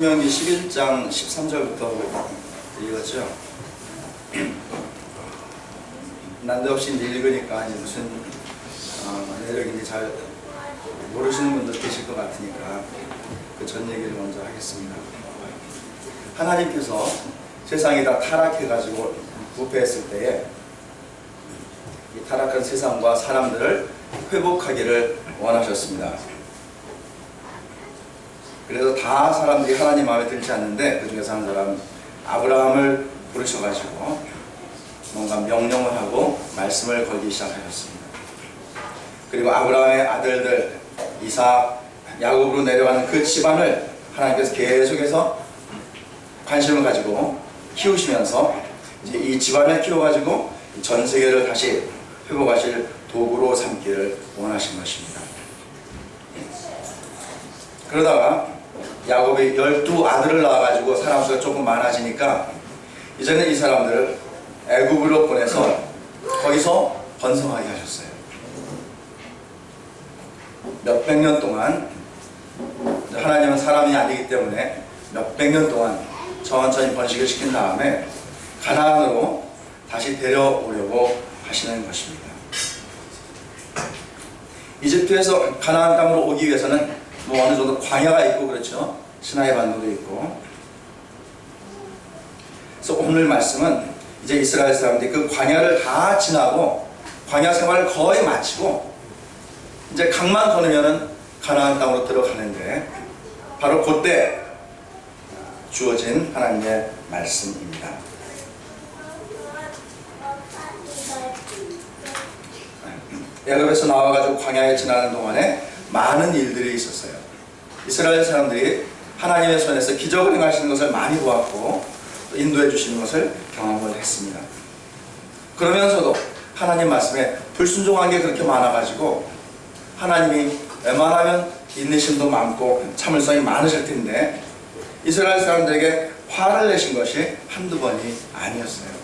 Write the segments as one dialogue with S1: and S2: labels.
S1: 명기 11장 13절부터 읽었죠. 난데없이 이제 읽으니까 이제 무슨 어, 내력인지 잘 모르시는 분들 계실 것 같으니까 그 전 얘기를 먼저 하겠습니다. 하나님께서 세상이 다 타락해가지고 부패했을 때에 이 타락한 세상과 사람들을 회복하기를 원하셨습니다. 그래서 다 사람들이 하나님 마음에 들지 않는데 그 중에서 한 사람 아브라함을 부르셔가지고 뭔가 명령을 하고 말씀을 걸기 시작하셨습니다. 그리고 아브라함의 아들들 이삭, 야곱으로 내려가는 그 집안을 하나님께서 계속해서 관심을 가지고 키우시면서 이제 이 집안을 키워가지고 전 세계를 다시 회복하실 도구로 삼기를 원하신 것입니다. 그러다가 야곱이 열두 아들을 낳아가지고 사람 수가 조금 많아지니까 이제는 이 사람들을 애굽으로 보내서 거기서 번성하게 하셨어요. 몇백 년 동안 하나님은 사람이 아니기 때문에 몇백 년 동안 천천히 번식을 시킨 다음에 가나안으로 다시 데려오려고 하시는 것입니다. 이집트에서 가나안 땅으로 오기 위해서는 뭐 어느 정도 광야가 있고 그렇죠. 시나이 반도도 있고. 그래서 오늘 말씀은 이제 이스라엘 사람들이 그 광야를 다 지나고 광야 생활을 거의 마치고 이제 강만 건너면은 가나안 땅으로 들어가는데 바로 그때 주어진 하나님의 말씀입니다. 애굽에서 나와가지고 광야에 지나는 동안에 많은 일들이 있었어요. 이스라엘 사람들이 하나님의 손에서 기적을 행하시는 것을 많이 보았고 또 인도해 주시는 것을 경험을 했습니다. 그러면서도 하나님 말씀에 불순종한 게 그렇게 많아가지고 하나님이 웬만하면 인내심도 많고 참을성이 많으실 텐데 이스라엘 사람들에게 화를 내신 것이 한두 번이 아니었어요.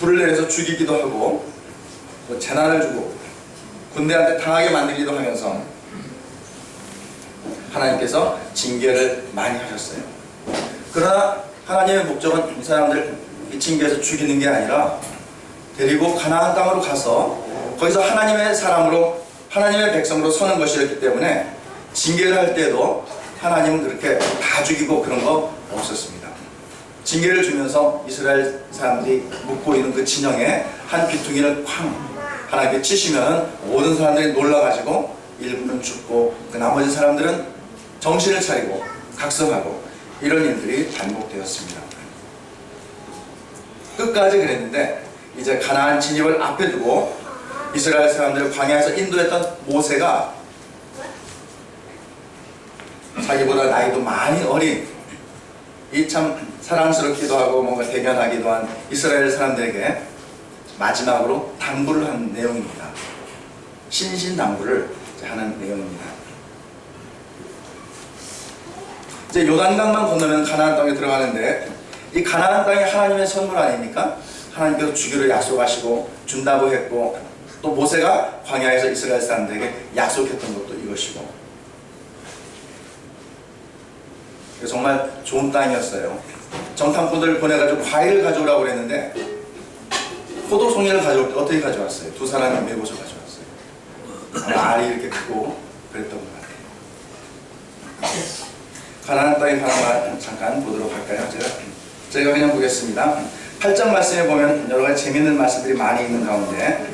S1: 불을 내려서 죽이기도 하고 또 재난을 주고 군대한테 당하게 만들기도 하면서 하나님께서 징계를 많이 하셨어요. 그러나 하나님의 목적은 이 사람들 이 징계에서 죽이는 게 아니라 데리고 가나안 땅으로 가서 거기서 하나님의 사람으로 하나님의 백성으로 서는 것이었기 때문에 징계를 할 때도 하나님은 그렇게 다 죽이고 그런 거 없었습니다. 징계를 주면서 이스라엘 사람들이 묵고 있는 그 진영에 한 귀퉁이를 쾅 하나님께 치시면 모든 사람들이 놀라가지고 일부는 죽고 그 나머지 사람들은 정신을 차리고 각성하고 이런 일들이 반복되었습니다. 끝까지 그랬는데 이제 가나안 진입을 앞에 두고 이스라엘 사람들을 광야에서 인도했던 모세가 자기보다 나이도 많이 어린 이 참 사랑스럽기도 하고 뭔가 대견하기도 한 이스라엘 사람들에게 마지막으로 당부를 한 내용입니다. 신신당부를 하는 내용입니다. 이제 요단강만 건너면 가나안 땅에 들어가는데 이 가나안 땅이 하나님의 선물 아닙니까? 하나님께서 주기로 약속하시고 준다고 했고 또 모세가 광야에서 이스라엘 사람들에게 약속했던 것도 이것이고 정말 좋은 땅이었어요. 정탐꾼들을 보내가지고 과일을 가져오라고 그랬는데 포도송이를 가져올 때 어떻게 가져왔어요? 두 사람이 메고서 가져왔어요. 알이 이렇게 크고 그랬던 것 같아요. 가나안 가는 말 잠깐 보도록 할까요? 제가 제가 그냥 보겠습니다. 8장 말씀에 보면 여러 가지 재밌는 말씀들이 많이 있는 가운데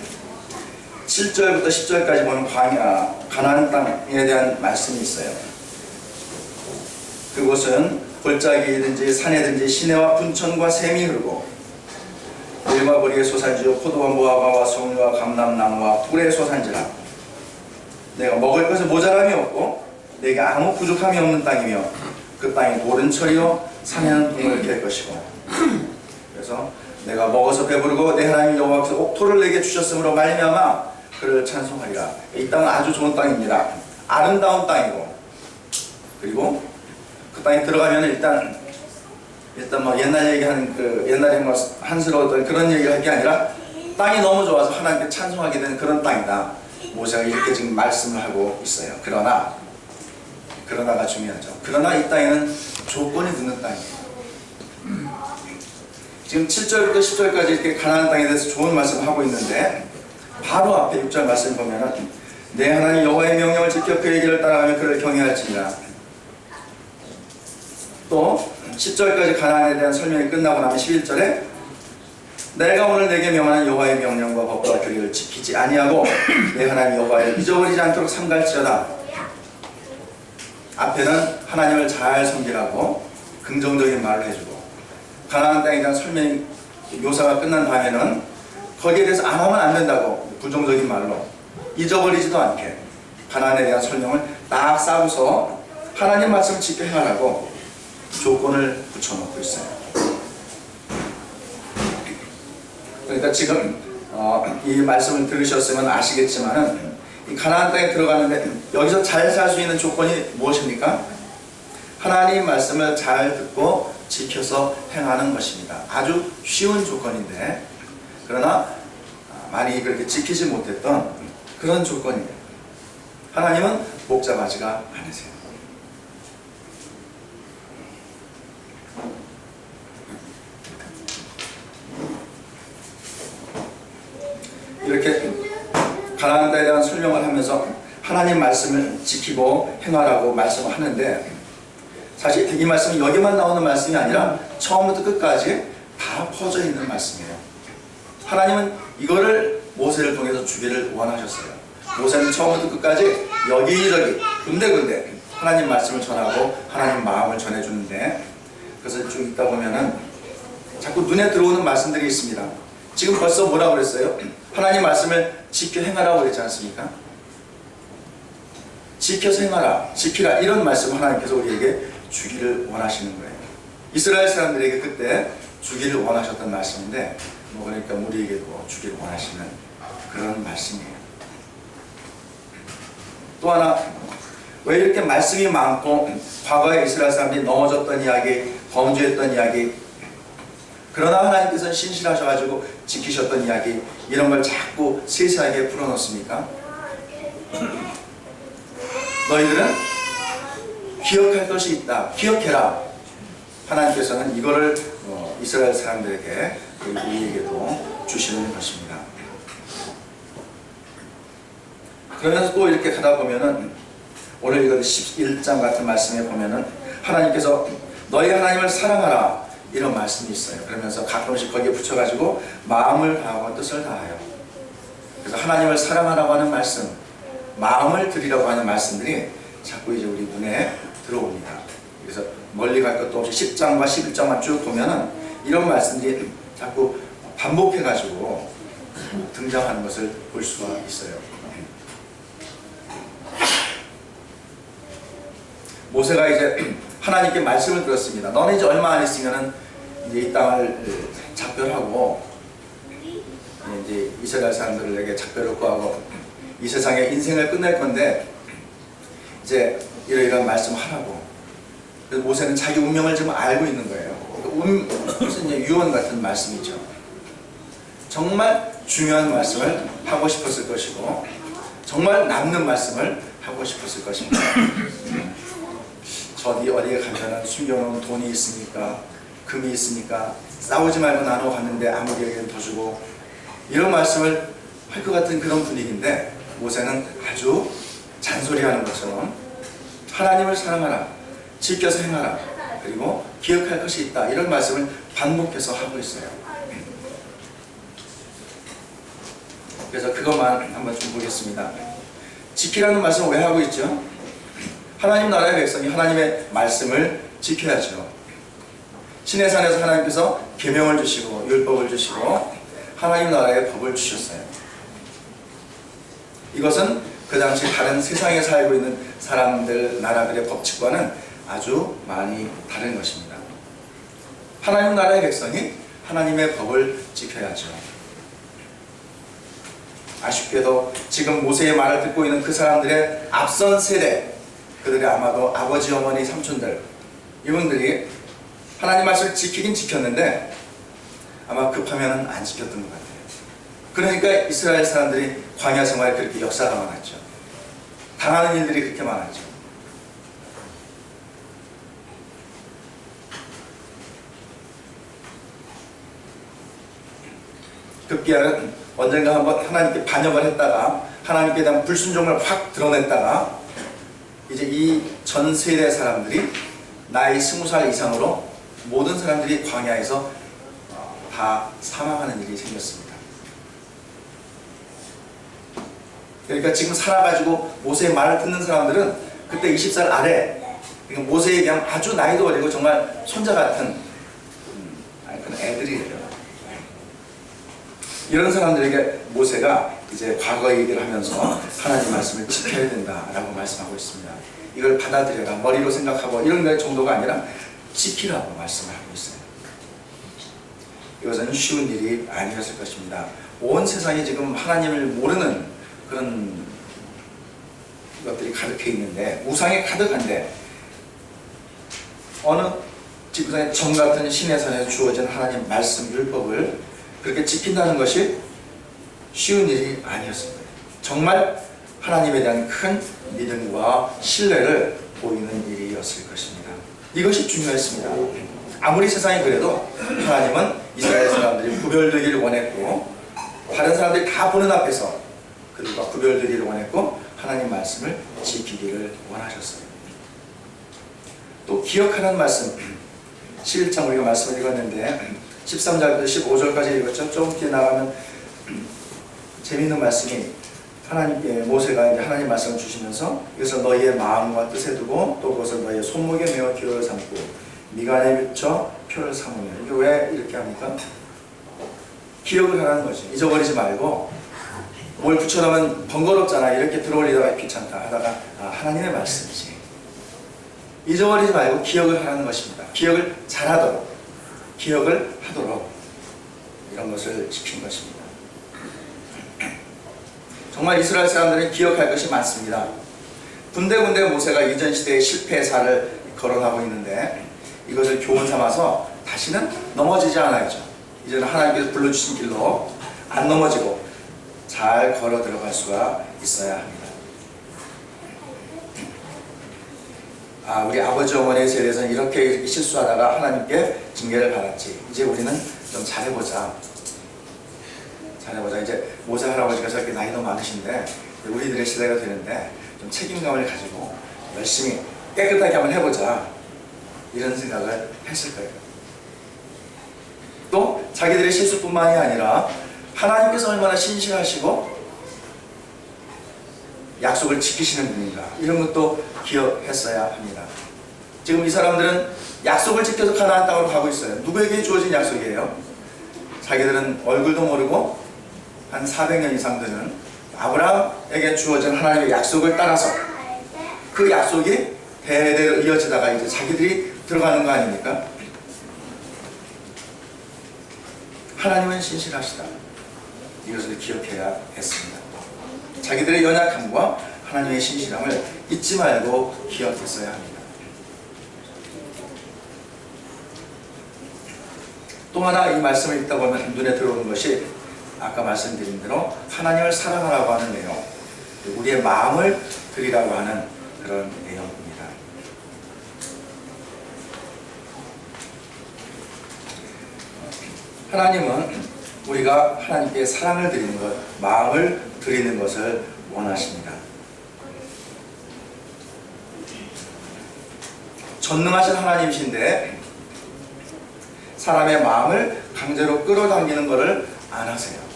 S1: 7절부터 10절까지 보면 광야 가나안 땅에 대한 말씀이 있어요. 그곳은 골짜기든지 산이든지 시내와 분천과 샘이 흐르고 거리에 소산지요. 포도와 무화과와 송류와 감람나무와 꿀의 소산지라. 내가 먹을 것은 모자람이 없고 내게 아무 부족함이 없는 땅이며 그 땅이 고른 철이요. 산에는 붕을 갤 것이고. 그래서 내가 먹어서 배부르고 내 하나님 여호와께서 옥토를 내게 주셨으므로 말미암아 그를 찬송하리라. 이 땅은 아주 좋은 땅입니다. 아름다운 땅이고. 그리고 그 땅에 들어가면 일단 일단 뭐 옛날 얘기하는 그 옛날에 뭐 한스러웠던 그런 얘기를 할 게 아니라 땅이 너무 좋아서 하나님께 찬송하게 되는 그런 땅이다. 모세가 이렇게 지금 말씀을 하고 있어요. 그러나 그러나가 중요하죠. 그러나 이 땅에는 조건이 붙는 땅이에요. 지금 7절부터 10절까지 이렇게 가나안 땅에 대해서 좋은 말씀을 하고 있는데 바로 앞에 6절 말씀 보면은 내 하나님 여호와의 명령을 지켜 그의 길을 따라가며 그를 경외할지니라 또 10절까지 가나안에 대한 설명이 끝나고 나면 11절에 내가 오늘 내게 명하는 여호와의 명령과 법과 규례를 지키지 아니하고 내 하나님 여호와를 잊어버리지 않도록 삼갈지어다. 앞에는 하나님을 잘 섬기라고 긍정적인 말을 해주고 가나안 땅에 대한 설명 묘사가 끝난 다음에는 거기에 대해서 안 하면 안 된다고 부정적인 말로 잊어버리지도 않게 가나안에 대한 설명을 딱 싸고서 하나님 말씀을 지켜 행하라고 조건을 붙여놓고 있어요. 그러니까 지금 어, 이 말씀을 들으셨으면 아시겠지만은 이 가나안 땅에 들어가는데 여기서 잘 살 수 있는 조건이 무엇입니까? 하나님 말씀을 잘 듣고 지켜서 행하는 것입니다. 아주 쉬운 조건인데 그러나 많이 그렇게 지키지 못했던 그런 조건이에요. 하나님은 복잡하지가 않으세요. 이렇게 가나안 땅에 대한 설명을 하면서 하나님 말씀을 지키고 행하라고 말씀을 하는데 사실 이 말씀은 여기만 나오는 말씀이 아니라 처음부터 끝까지 다 퍼져 있는 말씀이에요. 하나님은 이거를 모세를 통해서 주기를 원하셨어요. 모세는 처음부터 끝까지 여기저기 군데군데 하나님 말씀을 전하고 하나님 마음을 전해주는데 그래서 쭉 있다 보면은 자꾸 눈에 들어오는 말씀들이 있습니다. 지금 벌써 뭐라고 그랬어요? 하나님 말씀을 지켜 행하라고 그랬지 않습니까? 지켜서 행하라, 지키라 이런 말씀을 하나님께서 우리에게 주기를 원하시는 거예요. 이스라엘 사람들에게 그때 주기를 원하셨던 말씀인데 뭐 그러니까 우리에게도 주기를 원하시는 그런 말씀이에요. 또 하나 왜 이렇게 말씀이 많고 과거에 이스라엘 사람들이 넘어졌던 이야기, 범죄했던 이야기 그러나 하나님께서는 신실하셔가지고 지키셨던 이야기 이런 걸 자꾸 세세하게 풀어놓습니까? 너희들은 기억할 것이 있다. 기억해라. 하나님께서는 이거를 어, 이스라엘 사람들에게 우리에게도 주시는 것입니다. 그러면서 또 이렇게 가다 보면은 오늘 이거 11장 같은 말씀에 보면은 하나님께서 너희 하나님을 사랑하라 이런 말씀이 있어요. 그러면서 가끔씩 거기에 붙여가지고 마음을 다하고 뜻을 다하여. 그래서 하나님을 사랑하라고 하는 말씀, 마음을 드리라고 하는 말씀들이 자꾸 이제 우리 눈에 들어옵니다. 그래서 멀리 갈 것도 없이 10장과 11장만 쭉 보면은 이런 말씀들이 자꾸 반복해가지고 등장하는 것을 볼 수가 있어요. 모세가 이제 하나님께 말씀을 들었습니다. 너는 이제 얼마 안 있으면은 이제 이 땅을 작별하고 이제 이스라엘 사람들에게 작별을 구하고 이 세상에 인생을 끝낼 건데 이제 이러이러한 말씀 하라고. 그래서 모세는 자기 운명을 지금 알고 있는 거예요. 운, 무슨 유언 같은 말씀이죠. 정말 중요한 말씀을 하고 싶었을 것이고 정말 남는 말씀을 하고 싶었을 것입니다. 저기 어디에 가면은 숨겨놓은 돈이 있으니까 금이 있으니까 싸우지 말고 나눠 갔는데 아무리에게 더 주고 이런 말씀을 할 것 같은 그런 분위기인데 모세는 아주 잔소리하는 것처럼 하나님을 사랑하라 지켜서 행하라 그리고 기억할 것이 있다 이런 말씀을 반복해서 하고 있어요. 그래서 그것만 한번 좀 보겠습니다. 지키라는 말씀을 왜 하고 있죠? 하나님 나라의 백성이 하나님의 말씀을 지켜야죠. 신의 산에서 하나님께서 계명을 주시고 율법을 주시고 하나님 나라의 법을 주셨어요. 이것은 그 당시 다른 세상에 살고 있는 사람들 나라들의 법칙과는 아주 많이 다른 것입니다. 하나님 나라의 백성이 하나님의 법을 지켜야죠. 아쉽게도 지금 모세의 말을 듣고 있는 그 사람들의 앞선 세대 그들이 아마도 아버지, 어머니, 삼촌들 이분들이 하나님 말씀을 지키긴 지켰는데 아마 급하면 안 지켰던 것 같아요. 그러니까 이스라엘 사람들이 광야 생활에 그렇게 역사가 많았죠. 당하는 일들이 그렇게 많았죠. 급기야는 언젠가 한번 하나님께 반역을 했다가 하나님께 대한 불순종을 확 드러냈다가 이제 이 전 세대 사람들이 나이 스무 살 이상으로 모든 사람들이 광야에서 어, 다 사망하는 일이 생겼습니다. 그러니까 지금 살아가지고 모세의 말을 듣는 사람들은 그때 20살 아래 그러니까 모세에 비하면 아주 나이도 어리고 정말 손자 같은 음, 그런 애들이에요. 이런 사람들에게 모세가 이제 과거 얘기를 하면서 하나님 말씀을 지켜야 된다라고 말씀하고 있습니다. 이걸 받아들여라 머리로 생각하고 이런 것 정도가 아니라 지키라고 말씀을 하고 있어요. 이것은 쉬운 일이 아니었을 것입니다. 온 세상이 지금 하나님을 모르는 그런 것들이 가득해 있는데 우상에 가득한데 어느 지구상의 정 같은 신의 산에서 주어진 하나님 말씀 율법을 그렇게 지킨다는 것이 쉬운 일이 아니었습니다. 정말 하나님에 대한 큰 믿음과 신뢰를 보이는 일이었을 것입니다. 이것이 중요했습니다. 아무리 세상이 그래도 하나님은 이스라엘 사람들이 구별되기를 원했고 다른 사람들이 다 보는 앞에서 그들과 구별되기를 원했고 하나님 말씀을 지키기를 원하셨어요. 또 기억하는 말씀 11장 우리가 말씀을 읽었는데 13절부터 15절까지 읽었죠. 좀 뒤에 나가면 재미있는 말씀이 하나님께 모세가 이제 하나님 말씀을 주시면서 이것을 너희의 마음과 뜻에 두고 또 그것을 너희의 손목에 메어 기로를 삼고 미간에 묻혀 표를 삼으며 이게 왜 이렇게 합니까? 기억을 하라는 거지. 잊어버리지 말고 뭘 붙여놓으면 번거롭잖아. 이렇게 들어올리다가 귀찮다 하다가 아, 하나님의 말씀이지. 잊어버리지 말고 기억을 하라는 것입니다. 기억을 잘하도록 기억을 하도록 이런 것을 지킨 것입니다. 정말 이스라엘 사람들은 기억할 것이 많습니다. 군데군데 모세가 이전 시대의 살을 거론하고 있는데 이것을 교훈 삼아서 다시는 넘어지지 않아야죠. 이제는 하나님께서 불러주신 길로 안 넘어지고 잘 걸어 들어갈 수가 있어야 합니다. 아, 우리 아버지 어머니에 대해서는 이렇게, 이렇게 실수하다가 하나님께 징계를 받았지. 이제 우리는 좀 잘해보자. 잘해보자. 이제 모세 할아버지가 저렇게 나이도 많으신데 우리들의 시대가 되는데 좀 책임감을 가지고 열심히 깨끗하게 한번 해보자. 이런 생각을 했을 거예요. 또 자기들의 실수뿐만이 아니라 하나님께서 얼마나 신실하시고 약속을 지키시는 분인가 이런 것도 기억했어야 합니다. 지금 이 사람들은 약속을 지켜서 가나안 땅으로 가고 있어요. 누구에게 주어진 약속이에요? 자기들은 얼굴도 모르고 한 400년 이상 되는 아브라함에게 주어진 하나님의 약속을 따라서 그 약속이 대대로 이어지다가 이제 자기들이 들어가는 거 아닙니까? 하나님은 신실하시다. 이것을 기억해야 했습니다. 자기들의 연약함과 하나님의 신실함을 잊지 말고 기억했어야 합니다. 또 하나 이 말씀을 읽다 보면 눈에 들어오는 것이 아까 말씀드린 대로 하나님을 사랑하라고 하는 내용, 우리의 마음을 드리라고 하는 그런 내용입니다. 하나님은 우리가 하나님께 사랑을 드리는 것, 마음을 드리는 것을 원하십니다. 전능하신 하나님이신데 사람의 마음을 강제로 끌어당기는 것을 안 하세요.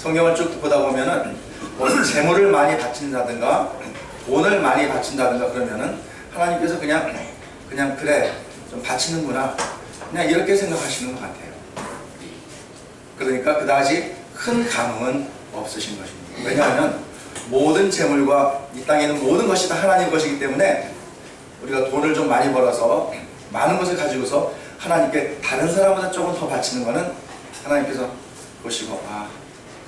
S1: 성경을 쭉 보다 보면은 뭐 재물을 많이 바친다든가 돈을 많이 바친다든가 그러면은 하나님께서 그냥 그냥 그래 좀 바치는구나 그냥 이렇게 생각하시는 것 같아요. 그러니까 그다지 큰 감흥은 없으신 것입니다. 왜냐하면 모든 재물과 이 땅에 있는 모든 것이 다 하나님 것이기 때문에 우리가 돈을 좀 많이 벌어서 많은 것을 가지고서 하나님께 다른 사람보다 조금 더 바치는 것은 하나님께서 보시고 아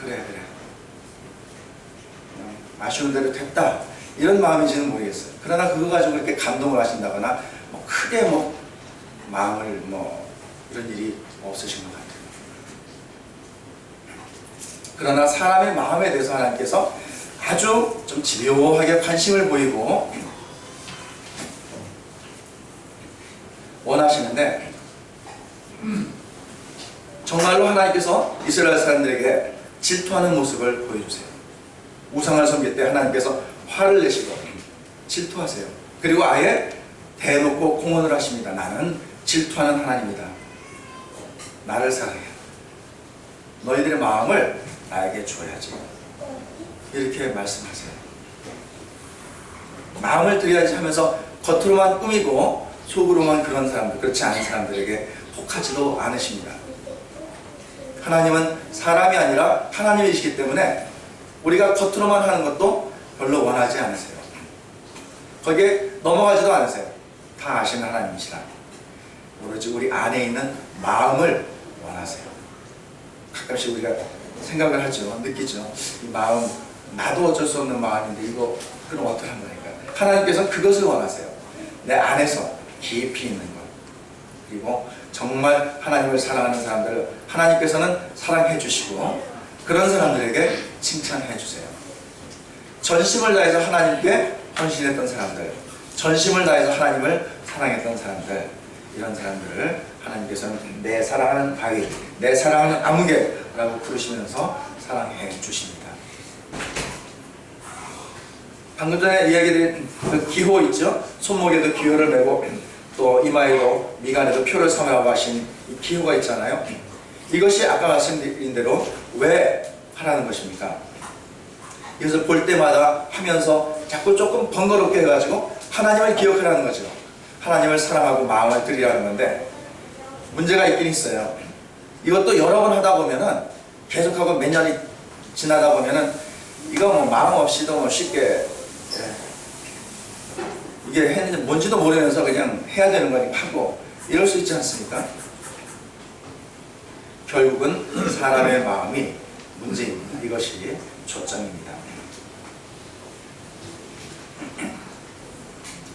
S1: 그래 그래 그냥 아쉬운 대로 됐다 이런 마음인지는 모르겠어요. 그러나 그거 가지고 이렇게 감동을 하신다거나 뭐 크게 뭐 마음을 뭐 이런 일이 없으신 것 같아요. 그러나 사람의 마음에 대해서 하나님께서 아주 좀 집요하게 관심을 보이고 원하시는데 정말로 하나님께서 이스라엘 사람들에게 질투하는 모습을 보여주세요. 우상을 섬길 때 하나님께서 화를 내시고 질투하세요. 그리고 아예 대놓고 공언을 하십니다. 나는 질투하는 하나님이다. 나를 사랑해. 너희들의 마음을 나에게 줘야지. 이렇게 말씀하세요. 마음을 드려야지 하면서 겉으로만 꾸미고 속으로만 그런 사람들, 그렇지 않은 사람들에게 혹하지도 않으십니다. 하나님은 사람이 아니라 하나님이시기 때문에 우리가 겉으로만 하는 것도 별로 원하지 않으세요. 거기에 넘어가지도 않으세요. 다 아시는 하나님이시라. 오로지 우리 안에 있는 마음을 원하세요. 가끔씩 우리가 생각을 하죠. 느끼죠. 이 마음, 나도 어쩔 수 없는 마음인데 이거 그럼 어떡한 거니까. 하나님께서는 그것을 원하세요. 내 안에서 깊이 있는 것. 그리고 정말 하나님을 사랑하는 사람들을 하나님께서는 사랑해 주시고 그런 사람들에게 칭찬해 주세요. 전심을 다해서 하나님께 헌신했던 사람들, 전심을 다해서 하나님을 사랑했던 사람들, 이런 사람들을 하나님께서는 내 사랑하는 바위, 내 사랑하는 아무개라고 부르시면서 사랑해 주십니다. 방금 전에 이야기드린 그 기호 있죠? 손목에도 기호를 메고 또 이마에도 미간에도 표를 삼아고 하신 이 기호가 있잖아요. 이것이 아까 말씀드린 대로 왜 하라는 것입니까? 이것을 볼 때마다 하면서 자꾸 조금 번거롭게 해가지고 하나님을 기억하라는 거죠. 하나님을 사랑하고 마음을 드리라는 건데 문제가 있긴 있어요. 이것도 여러 번 하다 보면은 계속하고 몇 년이 지나다 보면은 이거 뭐 마음 없이도 뭐 쉽게 예, 이게 했는지 뭔지도 모르면서 그냥 해야 되는 거니까 하고 이럴 수 있지 않습니까? 결국은 사람의 마음이 문제입니다. 이것이 초점입니다.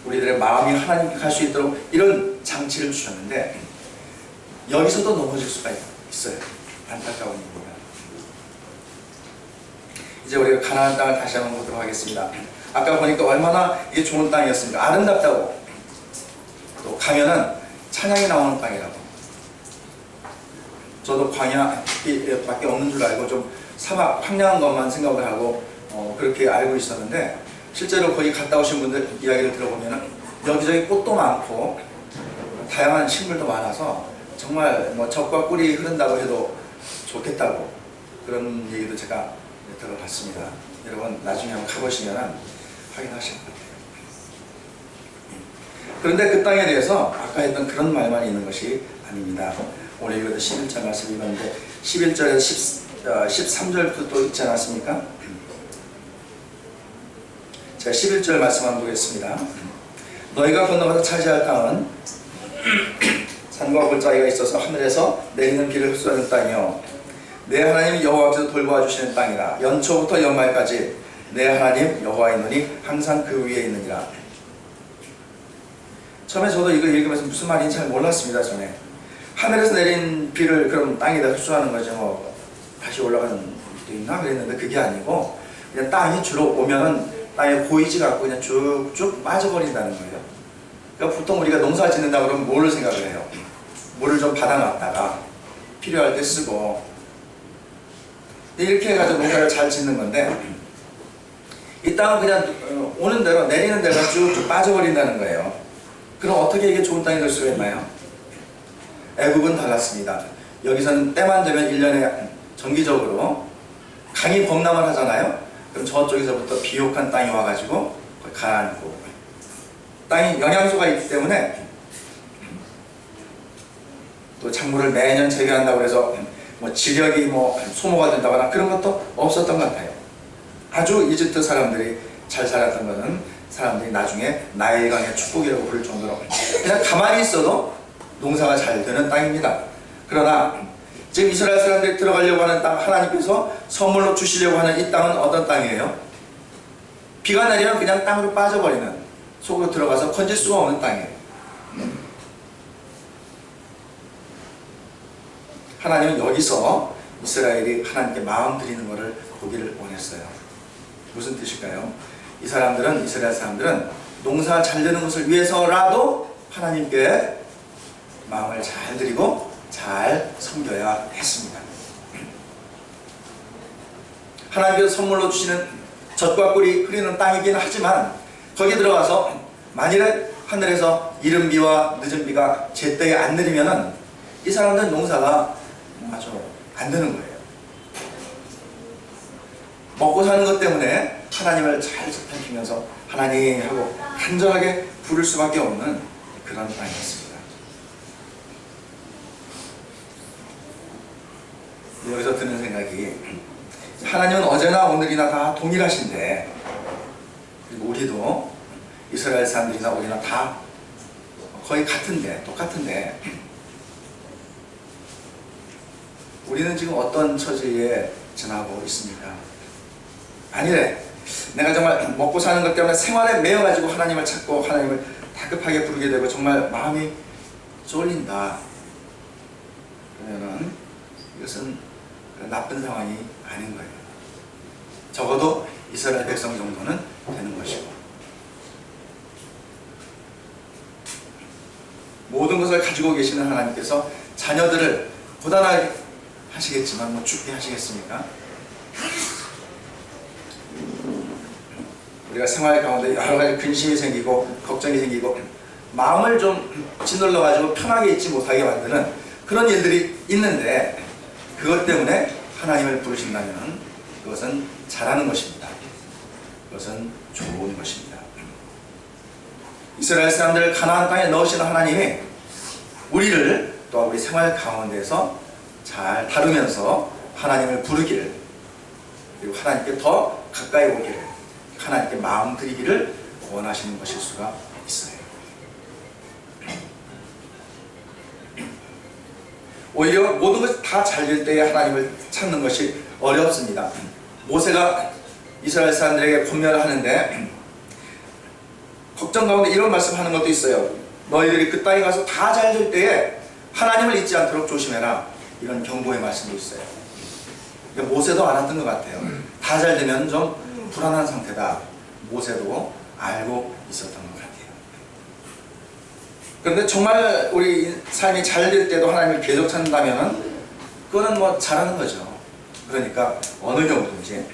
S1: 우리들의 마음이 하나님께 갈 수 있도록 이런 장치를 주셨는데 여기서도 넘어질 수가 있어요. 안타까운 일입니다. 이제 우리가 가나안 땅을 다시 한번 보도록 하겠습니다. 아까 보니까 얼마나 이게 좋은 땅이었습니까? 아름답다고. 또 가면은 찬양이 나오는 땅이라고. 저도 광야 밖에 없는 줄 알고 좀 사막 황량한 것만 생각을 하고 어, 그렇게 알고 있었는데 실제로 거기 갔다 오신 분들 이야기를 들어보면 여기저기 꽃도 많고 다양한 식물도 많아서 정말 뭐 젖과 꿀이 흐른다고 해도 좋겠다고 그런 얘기도 제가 들어봤습니다. 여러분 나중에 한번 가보시면 확인하실 것 같아요. 그런데 그 땅에 대해서 아까 했던 그런 말만 있는 것이 아닙니다. 오늘 읽어도 11절 말씀 읽었는데 11절에서 10, 어, 13절부터 또 있지 않았습니까? 제가 11절 말씀 한번 보겠습니다. 너희가 건너가서 차지할 땅은 산과 골짜기가 있어서 하늘에서 내리는 비를 흡수하는 땅이요 내 하나님 여호와께서 돌보아 주시는 땅이라 연초부터 연말까지 내 하나님 여호와의 눈이 항상 그 위에 있느니라. 처음에 저도 이거 읽으면서 무슨 말인지 잘 몰랐습니다 전에. 하늘에서 내린 비를 그럼 땅에다 흡수하는 거죠. 뭐 다시 올라가는 게 있나? 그랬는데 그게 아니고 그냥 땅이 주로 오면은 땅에 보이지가 않고 그냥 쭉쭉 빠져버린다는 거예요. 그러니까 보통 우리가 농사 짓는다 그러면 뭐를 생각을 해요? 물을 좀 받아놨다가 필요할 때 쓰고. 이렇게 해가지고 농사를 잘 짓는 건데 이 땅은 그냥 어, 오는 대로 내리는 대로 쭉쭉 빠져버린다는 거예요. 그럼 어떻게 이게 좋은 땅이 될 수가 있나요? 애국은 달랐습니다. 여기서는 때만 되면 1년에 정기적으로 강이 범람을 하잖아요. 그럼 저쪽에서부터 비옥한 땅이 와가지고 가라앉고 땅이 영양소가 있기 때문에 또 작물을 매년 재배한다고 해서 뭐 지력이 뭐 소모가 된다거나 그런 것도 없었던 것 같아요. 아주 이집트 사람들이 잘 살았던 것은 사람들이 나중에 나일강의 축복이라고 부를 정도로 그냥 가만히 있어도 농사가 잘 되는 땅입니다. 그러나 지금 이스라엘 사람들이 들어가려고 하는 땅 하나님께서 선물로 주시려고 하는 이 땅은 어떤 땅이에요? 비가 내리면 그냥 땅으로 빠져버리는 속으로 들어가서 건질 수가 없는 땅이에요. 하나님은 여기서 이스라엘이 하나님께 마음 드리는 것을 보기를 원했어요. 무슨 뜻일까요? 이 사람들은 이스라엘 사람들은 농사 잘 되는 것을 위해서라도 하나님께 마음을 잘 드리고 잘 섬겨야 했습니다. 하나님께서 선물로 주시는 젖과 꿀이 흐르는 땅이긴 하지만 거기에 들어가서 만일에 하늘에서 이른 비와 늦은 비가 제때에 안 내리면은 이 사람들 농사가 아주 안 되는 거예요. 먹고 사는 것 때문에 하나님을 잘 살피면서 하나님 하고 간절하게 부를 수밖에 없는 그런 땅이었습니다. 여기서 드는 생각이 하나님은 어제나 오늘이나 다 동일하신데 그리고 우리도 이스라엘 사람들이나 우리나 다 거의 같은데 똑같은데 우리는 지금 어떤 처지에 지나고 있습니까? 아니래. 내가 정말 먹고 사는 것 때문에 생활에 매여가지고 하나님을 찾고 하나님을 다급하게 부르게 되고 정말 마음이 쫄린다. 그러면은 이것은 나쁜 상황이 아닌 거예요. 적어도 이스라엘 백성 정도는 되는 것이고 모든 것을 가지고 계시는 하나님께서 자녀들을 고단하게 하시겠지만 뭐 죽게 하시겠습니까? 우리가 생활 가운데 여러 가지 근심이 생기고 걱정이 생기고 마음을 좀 짓눌러 가지고 편하게 있지 못하게 만드는 그런 일들이 있는데 그것 때문에 하나님을 부르신다면 그것은 잘하는 것입니다. 그것은 좋은 것입니다. 이스라엘 사람들을 가나안 땅에 넣으시는 하나님이 우리를 또 우리 생활 가운데서 잘 다루면서 하나님을 부르기를 그리고 하나님께 더 가까이 오기를 하나님께 마음 드리기를 원하시는 것일 수가 있어요. 오히려 모든 것이 다 잘될 때에 하나님을 찾는 것이 어렵습니다. 모세가 이스라엘 사람들에게 권면을 하는데 걱정 가운데 이런 말씀하는 것도 있어요. 너희들이 그 땅에 가서 다 잘 될 때에 하나님을 잊지 않도록 조심해라. 이런 경고의 말씀도 있어요. 모세도 알았던 것 같아요. 다 잘 되면 좀 불안한 상태다. 모세도 알고 있었던 것 같아요. 그런데 정말 우리 삶이 잘 될 때도 하나님을 계속 찾는다면 그거는 뭐 잘하는 거죠. 그러니까 어느 경우든지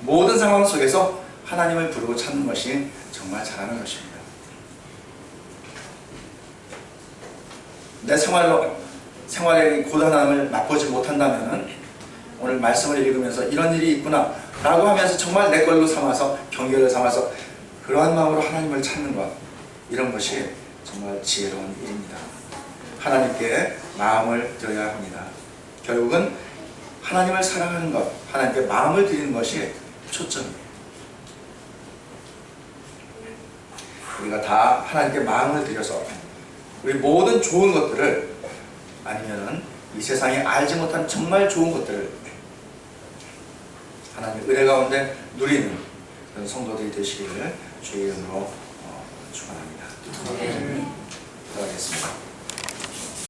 S1: 모든 상황 속에서 하나님을 부르고 찾는 것이 정말 잘하는 것입니다. 내 생활로 생활의 고단함을 맛보지 못한다면 오늘 말씀을 읽으면서 이런 일이 있구나 라고 하면서 정말 내 걸로 삼아서 경계를 삼아서 그러한 마음으로 하나님을 찾는 것 이런 것이 정말 지혜로운 일입니다. 하나님께 마음을 드려야 합니다. 결국은 하나님을 사랑하는 것, 하나님께 마음을 드리는 것이 초점이에요. 우리가 다 하나님께 마음을 들여서 우리 모든 좋은 것들을 아니면은 이 세상에 알지 못한 정말 좋은 것들을 하나님의 은혜 가운데 누리는 그런 성도들이 되시기를 주의 이름으로 어, 축원합니다. 기도하겠습니다.